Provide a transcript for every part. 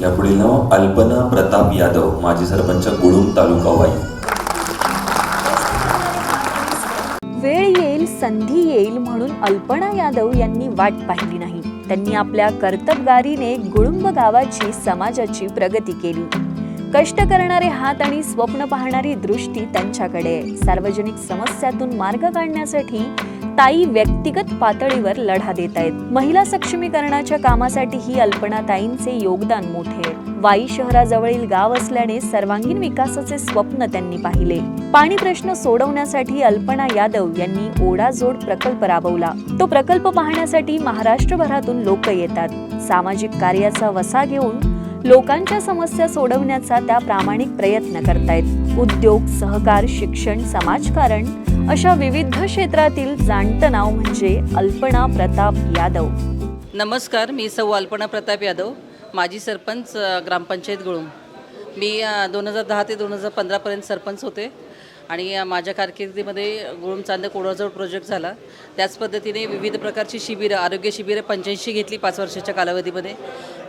यापुढील नाव अल्पना प्रताप यादव माजी सरपंच गुळूम तालुका वाई. वेळ येईल संधी येईल म्हणून अल्पना यादव यांनी वाट पाहिली नाही. त्यांनी आपल्या कर्तबगारीने गुळुंब गावाची समाजाची प्रगती केली. कष्ट करणारे हात आणि स्वप्न पाहणारी दृष्टी त्यांच्याकडे सार्वजनिक समस्यातून मार्ग काढण्यासाठी ताई व्यक्तिगत पातळीवर लढा देत आहेत. महिला सक्षमीकरणाच्या कामासाठी ही अल्पना ताईंचे योगदान मोठे आहे. वाई शहराजवळील गाव असल्याने सर्वांगीण विकासाचे स्वप्न त्यांनी पाहिले. पाणी प्रश्न सोडवण्यासाठी अल्पना यादव यांनी ओढाजोड प्रकल्प राबवला. तो प्रकल्प पाहण्यासाठी महाराष्ट्रभरातून लोक येतात. सामाजिक कार्याचा वसा घेऊन लोकांच्या समस्या सोडवण्याचा त्या प्रामाणिक प्रयत्न करतायत. उद्योग सहकार शिक्षण समाजकारण अशा विविध क्षेत्रातील जाणतं नाव म्हणजे अल्पना प्रताप यादव. नमस्कार मी सौ अल्पना प्रताप यादव माजी सरपंच ग्रामपंचायत गुळूम. मी दोन हजार दहा ते दोन हजार पंधरापर्यंत सरपंच होते आणि माझ्या कारकिर्दीमध्ये गुळूम चांदक ओढाजवळ प्रोजेक्ट झाला. त्याच पद्धतीने विविध प्रकारची शिबिरं आरोग्य शिबिरं पंच्याऐंशी घेतली पाच वर्षाच्या कालावधीमध्ये.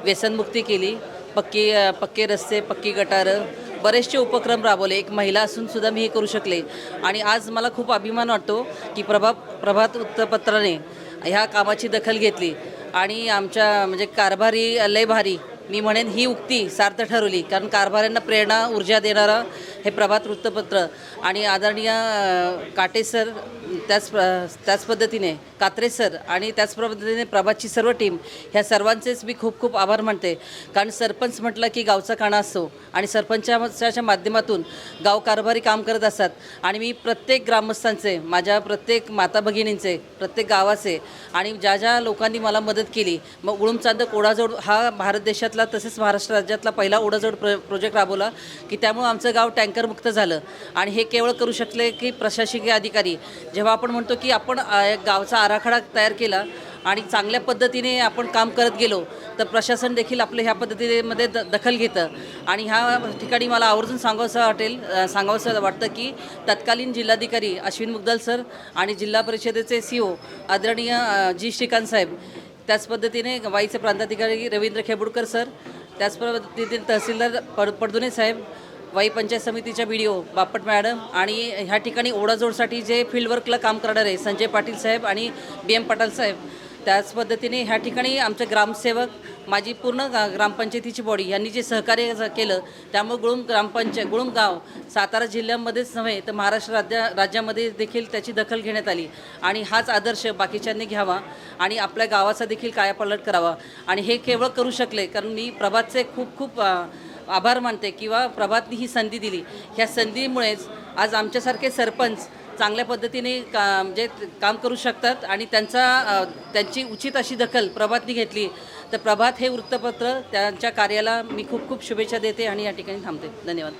व्यसनमुक्ती केली पक्की पक्के रस्ते पक्की गटारं बरेचसे उपक्रम राबवले. एक महिला असून सुद्धा मी हे करू शकले. आणि आज मला खूप अभिमान वाटतो की प्रभा प्रभात वृत्तपत्राने ह्या कामाची दखल घेतली. आणि आमच्या म्हणजे कारभारी लय भारी मी म्हणेन ही उक्ती सार्थ ठरवली. कारण कारभाऱ्यांना प्रेरणा ऊर्जा देणारं हे प्रभात वृत्तपत्र. आणि आदरणीय काटेसर काटे सर त्याच प्र- त्याच पद्धतीने कात्रे सर आणि त्याच पद्धतीने प्रभातची सर्व टीम ह्या सर्वांचेच मी खूप खूप आभार मानते. कारण सरपंच म्हटलं की गावचा काणा असतो आणि सरपंचाच्या माध्यमातून गाव कारभारी काम करत असतात. आणि मी प्रत्येक ग्रामस्थांचे माझ्या प्रत्येक माता भगिनींचे प्रत्येक गावाचे आणि ज्या ज्या लोकांनी मला मदत केली मग उळूम चांदक ओढाजोड हा भारत देशातला तसेच महाराष्ट्र राज्यातला पहिला ओढाजोड प्र प्रोजेक्ट राबवला की त्यामुळं आमचं गाव टँकरमुक्त झालं. आणि हे केवळ करू शकले की प्रशासकीय अधिकारी जेव्हा आपण म्हणतो की आपण एक गावचा आराखडा तयार केला आणि चांगल्या पद्धतीने आपण काम करत गेलो तर प्रशासन देखील आपलं ह्या पद्धतीमध्ये द दखल घेतं. आणि ह्या ठिकाणी मला आवर्जून सांगावंसं वाटेल सांगावंसं वाटतं की तत्कालीन जिल्हाधिकारी अश्विन मुगदल सर आणि जिल्हा परिषदेचे सी ओ आदरणीय जी श्रीकांत साहेब त्याच पद्धतीने वाईचे प्रांताधिकारी रवींद्र खेबुडकर सर त्याच पद्धतीने तहसीलदार पड पडदुने साहेब वाई पंचायत समितीच्या B D O Bapat madam आणि ह्या ठिकाणी ओढाजोडसाठी जे फील्डवर्कला काम करणारे संजय पाटील साहेब आणि बी एम पाटील साहेब त्याच पद्धतीने ह्या ठिकाणी आमचे ग्रामसेवक माझी पूर्ण गा ग्रामपंचायतीची बॉडी यांनी जे सहकार्य केलं त्यामुळे गुळूम ग्रामपंचायत गुळूम गाव सातारा जिल्ह्यामध्येच नव्हे तर महाराष्ट्र राज्या राज्यामध्ये देखील त्याची दखल घेण्यात आली. आणि हाच आदर्श बाकीच्यांनी घ्यावा आणि आपल्या गावाचा देखील कायापालट करावा. आणि हे केवळ करू शकले कारण मी प्रभातचे खूप खूप आभार मानते किंवा प्रभातनी ही संधी दिली. ह्या संधीमुळेच आज आमच्यासारखे सरपंच चांगल्या पद्धतीने का म्हणजे काम करू शकतात आणि त्यांचा त्यांची उचित अशी दखल प्रभातनी घेतली. तर प्रभात हे वृत्तपत्र त्यांच्या कार्याला मी खूप खूप शुभेच्छा देते आणि या ठिकाणी थांबते. धन्यवाद.